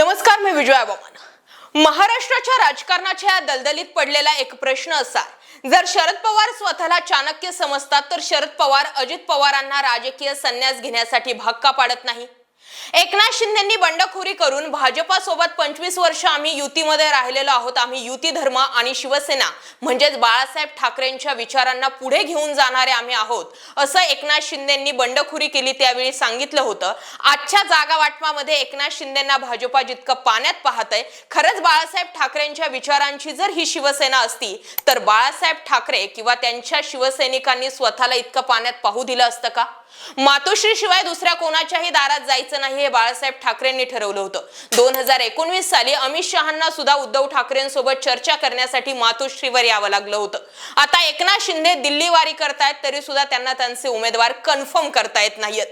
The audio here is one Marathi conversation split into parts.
नमस्कार मी विजया बमान महाराष्ट्राच्या राजकारणाच्या या दलदलीत पडलेला एक प्रश्न असा जर शरद पवार स्वतःला चाणक्य समजतात तर शरद पवार अजित पवारांना राजकीय संन्यास घेण्यासाठी भाग का पाडत नाही. एकनाथ शिंदेंनी बंडखोरी करून भाजपासोबत पंचवीस वर्ष आम्ही युतीमध्ये राहिलेलो आहोत. आम्ही युती धर्म आणि शिवसेना म्हणजेच बाळासाहेब ठाकरेंच्या विचारांना पुढे घेऊन जाणारे आम्ही आहोत असं एकनाथ शिंदेंनी बंडखोरी केली त्यावेळी सांगितलं होतं. आजच्या जागा वाटपामध्ये एकनाथ शिंदेंना भाजपा जितकं पाण्यात पाहतंय खरंच बाळासाहेब ठाकरेंच्या विचारांची जर ही शिवसेना असती तर बाळासाहेब ठाकरे किंवा त्यांच्या शिवसैनिकांनी स्वतःला इतकं पाण्यात पाहू दिलं असतं का? मातोश्री शिवाय दुसऱ्या कोणाच्याही दारात जायचं नाही हे बाळासाहेब ठाकरेंनी ठरवलं होतं. दोन हजार एकोणवीस साली अमित शहांना सुद्धा उद्धव ठाकरेंसोबत चर्चा करण्यासाठी मातोश्रीवर यावं लागलं होतं. आता एकनाथ शिंदे दिल्ली वारी करतायत तरी सुद्धा त्यांना त्यांचे उमेदवार कन्फर्म करता येत नाहीयेत.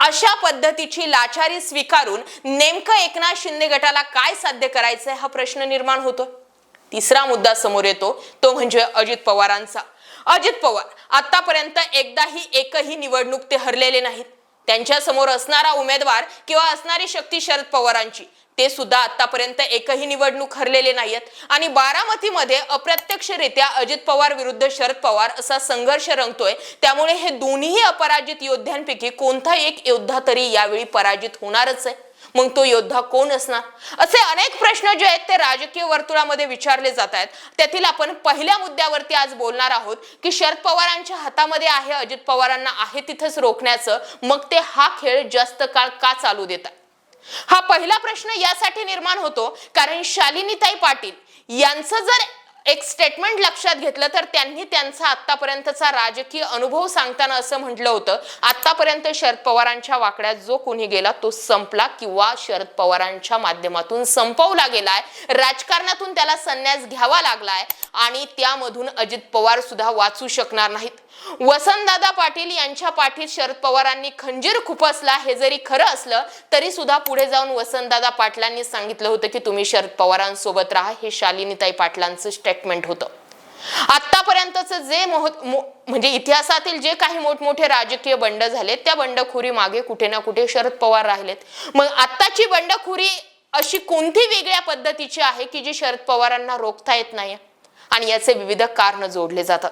अशा पद्धतीची लाचारी स्वीकारून नेमकं एकनाथ शिंदे गटाला काय साध्य करायचंय हा प्रश्न निर्माण होतो तिसरा मुद्दा समोर येतो तो म्हणजे अजित पवारांचा. अजित पवार आतापर्यंत एकदाही एकही निवडणूक ते हरलेले नाहीत. त्यांच्यासमोर असणारा उमेदवार किंवा असणारी शक्ती शरद पवारांची. ते सुद्धा आतापर्यंत एकही निवडणूक हरलेले नाहीयेत. आणि बारामतीमध्ये अप्रत्यक्षरित्या अजित पवार विरुद्ध शरद पवार असा संघर्ष रंगतोय. त्यामुळे हे दोन्ही अपराजित योद्ध्यांपैकी कोणता एक योद्धा तरी यावेळी पराजित होणारच आहे. मग तो योद्धा कोण असणार? असे अनेक प्रश्न जे आहेत ते राजकीय वर्तुळामध्ये विचारले जात आहेत. त्यातील आपण पहिल्या मुद्द्यावरती आज बोलणार आहोत की शरद पवारांच्या हातामध्ये आहे अजित पवारांना आहे तिथंच रोखण्याचं. मग ते हा खेळ जास्त काळ का चालू देतात? हा पहिला प्रश्न यासाठी निर्माण होतो कारण शालिनीताई पाटील यांचं जर एक स्टेटमेंट लक्षात घेतलं तर त्यांनी त्यांचा आतापर्यंतचा राजकीय अनुभव सांगताना असं म्हटलं होतं आतापर्यंत शरद पवारांच्या वाकड्यात जो कोणी गेला तो संपला किंवा शरद पवारांच्या माध्यमातून संपवला गेलाय राजकारणातून त्याला संन्यास घ्यावा लागलाय आणि त्यामधून अजित पवार सुद्धा वाचू शकणार नाहीत. वसंतदादा पाटील यांच्या पाठीत शरद पवारांनी खंजीर खुपसला हे जरी खरं असलं तरी सुद्धा पुढे जाऊन वसंतदादा पाटलांनी सांगितलं होतं की तुम्ही शरद पवारांसोबत राहा हे शालिनीताई पाटलांचं स्टेटमेंट होतं. आतापर्यंतच जे म्हणजे इतिहासातील जे काही मोठमोठे राजकीय बंड झाले त्या बंडखोरी मागे कुठे ना कुठे शरद पवार राहिलेत. मग आत्ताची बंडखोरी अशी कोणती वेगळ्या पद्धतीची आहे की जी शरद पवारांना रोखता येत नाही आणि याचे विविध कारण जोडले जातात.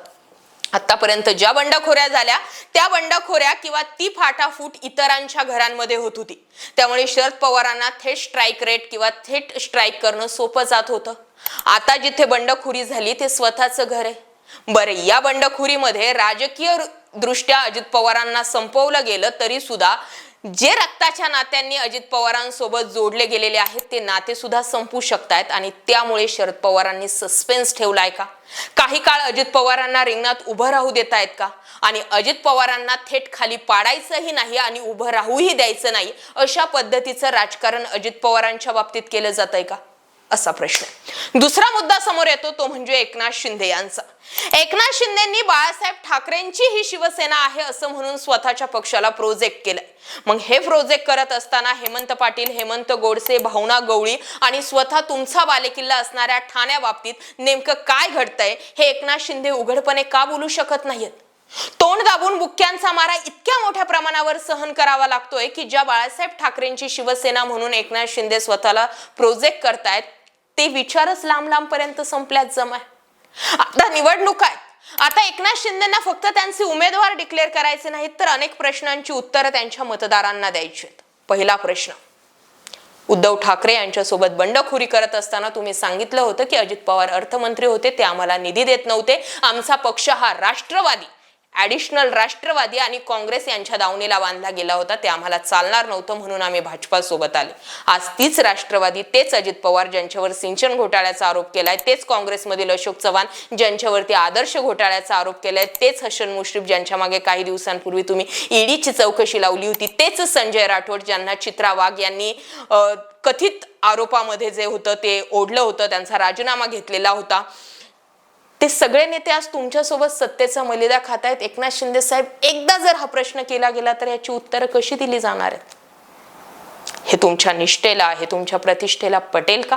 आतापर्यंत ज्या बंडखोऱ्या झाल्या त्या बंडखोऱ्या किंवा ती फाटाफूट इतरांच्या घरांमध्ये होत होती. त्यामुळे शरद पवारांना थेट स्ट्राईक रेट किंवा थेट स्ट्राईक करणं सोपं जात होतं. आता जिथे बंडखोरी झाली ते स्वतःचं घर आहे. बरं या बंडखोरीमध्ये राजकीय दृष्ट्या अजित पवारांना संपवलं गेलं तरी सुद्धा जे रक्ताच्या नात्यांनी अजित पवारांसोबत जोडले गेलेले आहेत ते नाते सुद्धा संपू शकतायत आणि त्यामुळे शरद पवारांनी सस्पेन्स ठेवलाय का? काही काळ अजित पवारांना रिंगणात उभं राहू देत आहेत का? आणि अजित पवारांना थेट खाली पाडायचंही नाही आणि उभं राहूही द्यायचं नाही अशा पद्धतीचं राजकारण अजित पवारांच्या बाबतीत केलं जात आहे का? असा प्रश्न दुसरा मुद्दा समोर येतो तो म्हणजे एकनाथ शिंदे यांचा. एकनाथ शिंदेनी बाळासाहेब ठाकरेंची ही शिवसेना आहे असं म्हणून स्वतःच्या पक्षाला प्रोजेक्ट केलंय. मग हे प्रोजेक्ट करत असताना हेमंत पाटील हेमंत गोडसे भावना गवळी आणि स्वतः तुमचा बालेकिल्ला असणाऱ्या ठाण्याबाबतीत नेमकं काय घडतंय हे एकनाथ शिंदे उघडपणे का बोलू शकत नाहीत तोंड दाबून बुक्क्यांचा मारा इतक्या मोठ्या प्रमाणावर सहन करावा लागतोय की ज्या बाळासाहेब ठाकरेंची शिवसेना म्हणून एकनाथ शिंदे स्वतःला प्रोजेक्ट करतायत ते विचारच लांब लांब पर्यंत संपल्यात जमाय आता निवडणूक आहेत आता एकनाथ शिंदेना फक्त त्यांचे उमेदवार डिक्लेअर करायचे नाहीत तर अनेक प्रश्नांची उत्तरं त्यांच्या मतदारांना द्यायची आहेत. पहिला प्रश्न उद्धव ठाकरे यांच्यासोबत बंडखोरी करत असताना तुम्ही सांगितलं होतं की अजित पवार अर्थमंत्री होते ते आम्हाला निधी देत नव्हते. आमचा पक्ष हा राष्ट्रवादी. ॲडिशनल राष्ट्रवादी आणि काँग्रेस यांच्या दावणीला बांधला गेला होता. ते आम्हाला चालणार नव्हतं म्हणून आम्ही भाजपासोबत आले. आज तीच राष्ट्रवादी तेच अजित पवार ज्यांच्यावर सिंचन घोटाळ्याचा आरोप केलाय तेच काँग्रेसमधील अशोक चव्हाण ज्यांच्यावरती आदर्श घोटाळ्याचा आरोप केलाय तेच हसन मुश्रीफ ज्यांच्या मागे काही दिवसांपूर्वी तुम्ही ईडीची चौकशी लावली होती तेच संजय राठोड ज्यांना चित्रा वाघ यांनी कथित आरोपामध्ये जे होतं ते ओढलं होतं त्यांचा राजीनामा घेतलेला होता. ते सगळे नेते आज तुमच्यासोबत सत्तेचा मलिदा खात आहेत. एकनाथ शिंदे साहेब एकदा जर हा प्रश्न केला गेला तर याची उत्तरं कशी दिली जाणार आहेत? हे तुमच्या निष्ठेला हे तुमच्या प्रतिष्ठेला पटेल का?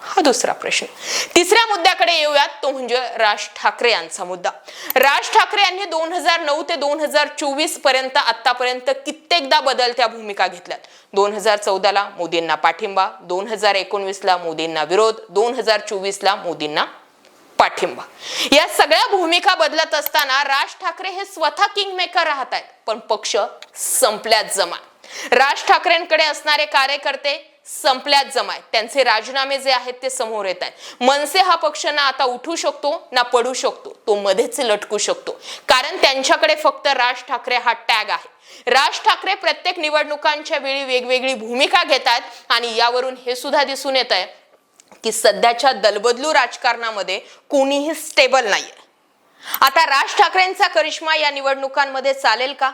हा दुसरा प्रश्न. तिसऱ्या मुद्द्याकडे येऊयात. तो म्हणजे राज ठाकरे यांचा मुद्दा. राज ठाकरे यांनी दोन हजार नऊ ते दोन हजार चोवीसपर्यंत आतापर्यंत कित्येकदा बदलत्या भूमिका घेतल्यात. दोन हजार चौदाला मोदींना पाठिंबा दोन हजार एकोणवीसला मोदींना विरोध दोन हजार चोवीसला मोदींना पाठिंबा. या सगळ्या भूमिका बदलत असताना राज ठाकरे हे स्वतः किंगमेकर राहत आहेत पण पक्ष संपल्यात जमा राज ठाकरेंकडे असणारे कार्यकर्ते संपल्यात जमाय त्यांचे राजीनामे जे आहेत ते समोर येत आहेत. मनसे हा पक्ष ना आता उठू शकतो ना पडू शकतो. तो मध्येच लटकू शकतो. कारण त्यांच्याकडे फक्त राज ठाकरे हा टॅग आहे. राज ठाकरे प्रत्येक निवडणुकांच्या वेळी वेगवेगळी भूमिका घेतात आणि यावरून हे सुद्धा दिसून येत आहे की सध्याच्या दलबदलू राजकारणामध्ये कोणीही स्टेबल नाहीये. आता राज ठाकरेंचा करिश्मा या निवडणुकांमध्ये चालेल का?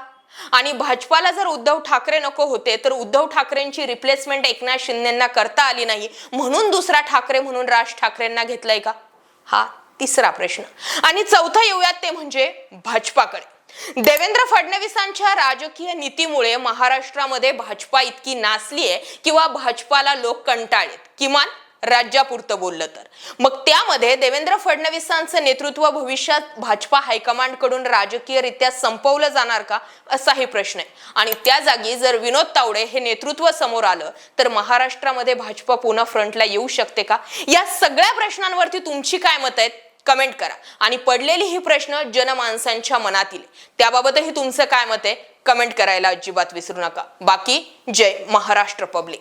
आणि भाजपाला जर उद्धव ठाकरे नको होते तर उद्धव ठाकरेंची रिप्लेसमेंट एकनाथ शिंदेना करता आली नाही म्हणून दुसरा ठाकरे म्हणून राज ठाकरेंना घेतलंय का? हा तिसरा प्रश्न. आणि चौथा येऊयात ते म्हणजे भाजपाकडे. देवेंद्र फडणवीसांच्या राजकीय नीतीमुळे महाराष्ट्रामध्ये भाजपा इतकी नाचली आहे किंवा भाजपाला लोक कंटाळेत किमान राज्यापुरतं बोललं तर. मग त्यामध्ये देवेंद्र फडणवीसांचं नेतृत्व भविष्यात भाजपा हायकमांडकडून राजकीयरित्या संपवलं जाणार का असाही प्रश्न आहे. आणि त्या जागी जर विनोद तावडे हे नेतृत्व समोर आलं तर महाराष्ट्रामध्ये भाजपा पुन्हा फ्रंटला येऊ शकते का? या सगळ्या प्रश्नांवरती तुमची काय मत आहेत? कमेंट करा. आणि पडलेली ही प्रश्न जनमानसांच्या मनातील त्याबाबतही तुमचं काय मत आहे? कमेंट करायला अजिबात विसरू नका. बाकी जय महाराष्ट्र पब्लिक.